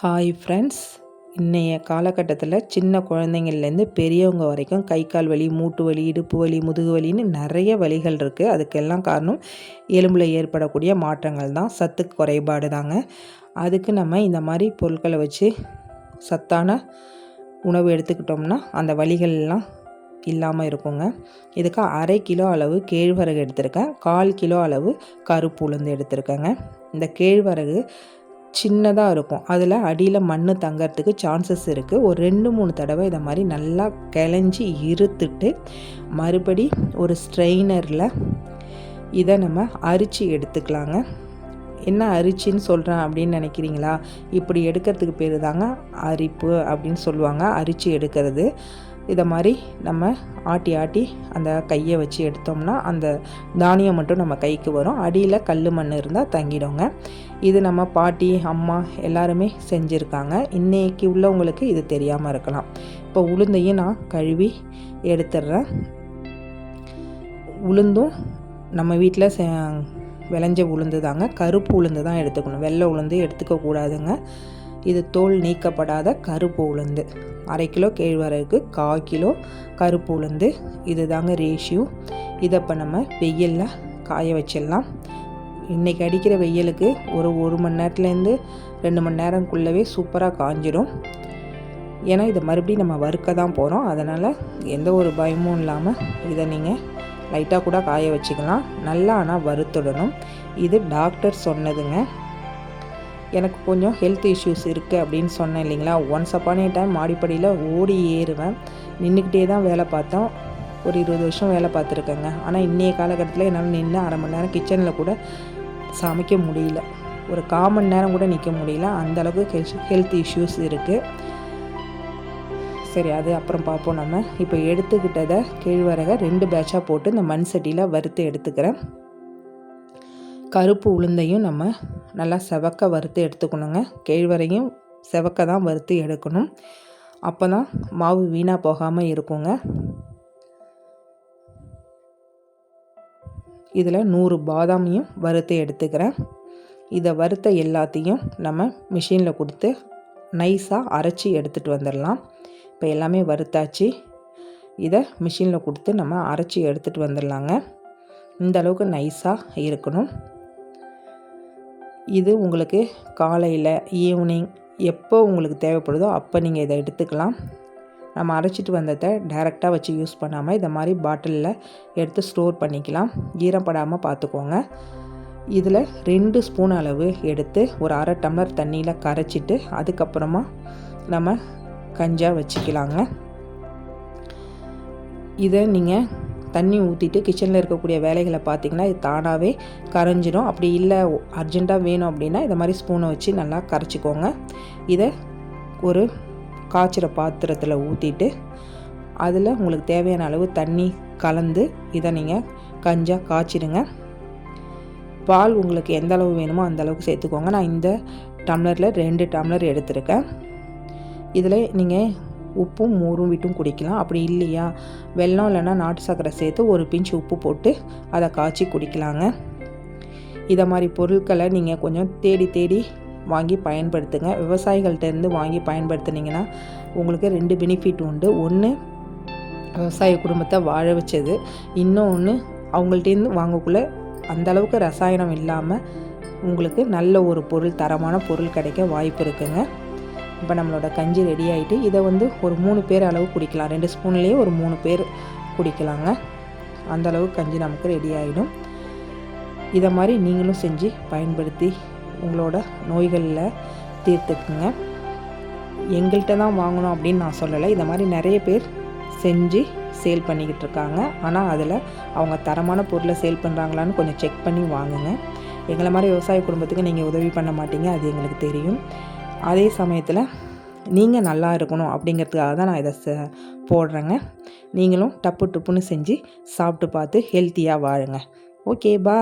Hi friends இன்றைய காலகட்டத்தில் சின்ன குழந்தைங்கள்லேருந்து பெரியவங்க வரைக்கும் கை கால் வலி மூட்டு வலி இடுப்பு வலி முதுகு வலின்னு நிறைய வலிகள் இருக்குது அதுக்கெல்லாம் காரணம் எலும்பில் ஏற்படக்கூடிய மாற்றங்கள் தான். சத்து குறைபாடு தாங்க. அதுக்கு நம்ம இந்த மாதிரி பொருட்களை வச்சு சத்தான உணவு எடுத்துக்கிட்டோம்னா அந்த வலிகள்லாம் இல்லாமல் இருக்குங்க. இதுக்கு அரை கிலோ அளவு கேழ்வரகு எடுத்திருக்கேன். கால் கிலோ அளவு கருப்பு உளுந்து எடுத்திருக்கேங்க. இந்த கேழ்வரகு சின்னதாக இருக்கும். அதில் அடியில் மண் தங்கிறதுக்கு சான்சஸ் இருக்குது ஒரு ரெண்டு மூணு தடவை இதை மாதிரி நல்லா கிளஞ்சி இருத்துட்டு மறுபடி ஒரு ஸ்ட்ரெயினரில் இதை நம்ம அரிச்சு எடுத்துக்கலாங்க. என்ன அரிச்சின்னு சொல்கிறேன் அப்படின்னு நினைக்கிறீங்களா? இப்படி எடுக்கிறதுக்கு பேர் தாங்க அரிப்பு அப்படின்னு சொல்லுவாங்க. அரிச்சு எடுக்கிறது. இதை மாதிரி நம்ம ஆட்டி ஆட்டி அந்த கையை வச்சு எடுத்தோம்னா அந்த தானியம் மட்டும் நம்ம கைக்கு வரும். அடியில் கல் மண் இருந்தால் தங்கிடுங்க. இது நம்ம பாட்டி அம்மா எல்லாருமே செஞ்சுருக்காங்க. இன்றைக்கி உள்ளவங்களுக்கு இது தெரியாமல் இருக்கலாம். இப்போ உளுந்தையும் நான் கழுவி எடுத்துடுறேன். உளுந்தும் நம்ம வீட்டில் விளைஞ்ச உளுந்து தாங்க. கருப்பு உளுந்து தான் எடுத்துக்கணும். வெள்ளை உளுந்து எடுத்துக்கக்கூடாதுங்க. இது தோல் நீக்கப்படாத கருப்பு உளுந்து. அரை கிலோ கேழ்வரகுக்கு கால் கிலோ கருப்பு உளுந்து. இது தாங்க ரேஷியோ இதை இப்போ நம்ம வெயிலில் காய வச்சிடலாம். இன்றைக்கி அடிக்கிற வெயிலுக்கு ஒரு ஒரு மணி நேரத்துலேருந்து ரெண்டு மணி நேரம்குள்ளவே சூப்பராக காஞ்சிடும். ஏன்னா இதை மறுபடியும் நம்ம வறுக்க தான் போகிறோம் அதனால் எந்த ஒரு பயமும் இல்லாமல் இதை நீங்கள் லைட்டாக கூட காய வச்சுக்கலாம். நல்லா ஆனால் வறுத்துடணும். இது டாக்டர் சொன்னதுங்க. எனக்கு கொஞ்சம் ஹெல்த் இஷ்யூஸ் இருக்குது அப்படின்னு சொன்னேன் இல்லைங்களா? ஒன்ஸ் அப்பானே டைம் மாடிப்படியில் ஓடி ஏறுவேன். நின்றுக்கிட்டே தான் வேலை பார்த்தோம். ஒரு இருபது வருஷம் வேலை பார்த்துருக்கேங்க. ஆனால் இன்றைய காலகட்டத்தில் என்னால் நின்று அரை மணி நேரம் கிச்சனில் கூட சமைக்க முடியல. ஒரு கால் மணி நேரம் கூட நிற்க முடியல. அந்தளவுக்கு ஹெல்த் இஷ்யூஸ் இருக்குது சரி அது அப்புறம் பார்ப்போம் நம்ம. இப்போ எடுத்துக்கிட்டதை கேழ்வரகை ரெண்டு பேட்சாக போட்டு இந்த மண் சட்டியில் வறுத்து எடுத்துக்கிறேன். கருப்பு உளுந்தையும் நம்ம நல்லா செவக்க வறுத்து எடுத்துக்கணுங்க. கேழ்வரையும் செவக்க தான் வறுத்து எடுக்கணும். அப்போ தான் மாவு வீணாக போகாமல் இருக்குங்க. இதில் நூறு பாதாமையும் வறுத்து எடுத்துக்கிறேன். இதை வறுத்த எல்லாத்தையும் நம்ம மிஷினில் கொடுத்து நைஸாக அரைச்சி எடுத்துகிட்டு வந்துடலாம். இப்போ எல்லாமே வறுத்தாச்சு. இதை மிஷினில் கொடுத்து நம்ம அரைச்சி எடுத்துகிட்டு வந்துடலாங்க. இந்த அளவுக்கு நைஸாக இருக்கணும். இது உங்களுக்கு காலையில் ஈவினிங் எப்போ உங்களுக்கு தேவைப்படுதோ அப்போ நீங்கள் இதை எடுத்துக்கலாம். நம்ம அரைச்சிட்டு வந்ததை டைரெக்டாக வச்சு யூஸ் பண்ணாமல் இதை மாதிரி பாட்டிலில் எடுத்து ஸ்டோர் பண்ணிக்கலாம். ஈரப்படாமல் பார்த்துக்கோங்க. இதில் ரெண்டு ஸ்பூன் அளவு எடுத்து ஒரு அரை டம்ளர் தண்ணியில் கரைச்சிட்டு அதுக்கப்புறமா நம்ம கஞ்சாக வச்சுக்கலாங்க. இதை நீங்கள் தண்ணி ஊற்றிட்டு கிச்சனில் இருக்கக்கூடிய வேலைகளை பார்த்திங்கன்னா இது தானாகவே கரைஞ்சிடும் அப்படி இல்லை அர்ஜெண்ட்டாக வேணும் அப்படின்னா இந்த மாதிரி ஸ்பூனை வச்சு நல்லா கரைச்சிக்கோங்க. இதை ஒரு காய்ச்சிற பாத்திரத்தில் ஊற்றிட்டு அதில் உங்களுக்கு தேவையான அளவு தண்ணி கலந்து இதை நீங்கள் கஞ்சாக காய்ச்சிடுங்க. பால் உங்களுக்கு எந்த அளவு வேணுமோ அந்த அளவுக்கு சேர்த்துக்கோங்க. நான் இந்த டம்ளரில் ரெண்டு டம்ளர் எடுத்திருக்கேன். இதில் நீங்கள் உப்பும் மோரும் விட்டும் குடிக்கலாம். அப்படி இல்லையா? வெல்லம் இல்லைன்னா நாட்டு சர்க்கரை சேர்த்து ஒரு பிஞ்சு உப்பு போட்டு அதை காய்ச்சி குடிக்கலாங்க. இதை மாதிரி பொருட்களை நீங்கள் கொஞ்சம் தேடி தேடி வாங்கி பயன்படுத்துங்க. விவசாயிகள்கிட்டருந்து வாங்கி பயன்படுத்துனீங்கன்னா உங்களுக்கு ரெண்டு பெனிஃபிட் உண்டு. ஒன்று விவசாய குடும்பத்தை வாழ வச்சது. இன்னொன்று அவங்கள்ட்டேருந்து வாங்கக்குள்ளே அந்தளவுக்கு ரசாயனம் இல்லாமல் உங்களுக்கு நல்ல ஒரு பொருள் தரமான பொருள் கிடைக்க வாய்ப்பு இருக்குங்க. இப்போ நம்மளோட கஞ்சி ரெடி ஆகிட்டு இதை வந்து ஒரு மூணு பேர் அளவு குடிக்கலாம். ரெண்டு ஸ்பூன்லேயே ஒரு மூணு பேர் குடிக்கலாங்க. அந்த அளவு கஞ்சி நமக்கு ரெடி ஆகிடும் இதை மாதிரி நீங்களும் செஞ்சு பயன்படுத்தி உங்களோட நோய்களில் தீர்த்துக்குங்க. எங்கள்கிட்ட தான் வாங்கணும் அப்படின்னு நான் சொல்லலை. இந்த மாதிரி நிறைய பேர் செஞ்சு சேல் பண்ணிக்கிட்டு இருக்காங்க. ஆனால் அதில் அவங்க தரமான பொருளை சேல் பண்ணுறாங்களான்னு கொஞ்சம் செக் பண்ணி வாங்குங்க. எங்களை மாதிரி விவசாய குடும்பத்துக்கு நீங்கள் உதவி பண்ண மாட்டீங்க. அது எங்களுக்கு தெரியும். அதே சமயத்தில் நீங்கள் நல்லா இருக்கணும் அப்படிங்கிறதுக்காக தான் நான் இதை போடுறேங்க. நீங்களும் டப்பு டப்புன்னு செஞ்சு சாப்பிட்டு பார்த்து ஹெல்த்தியாக வாழுங்க. ஓகே பா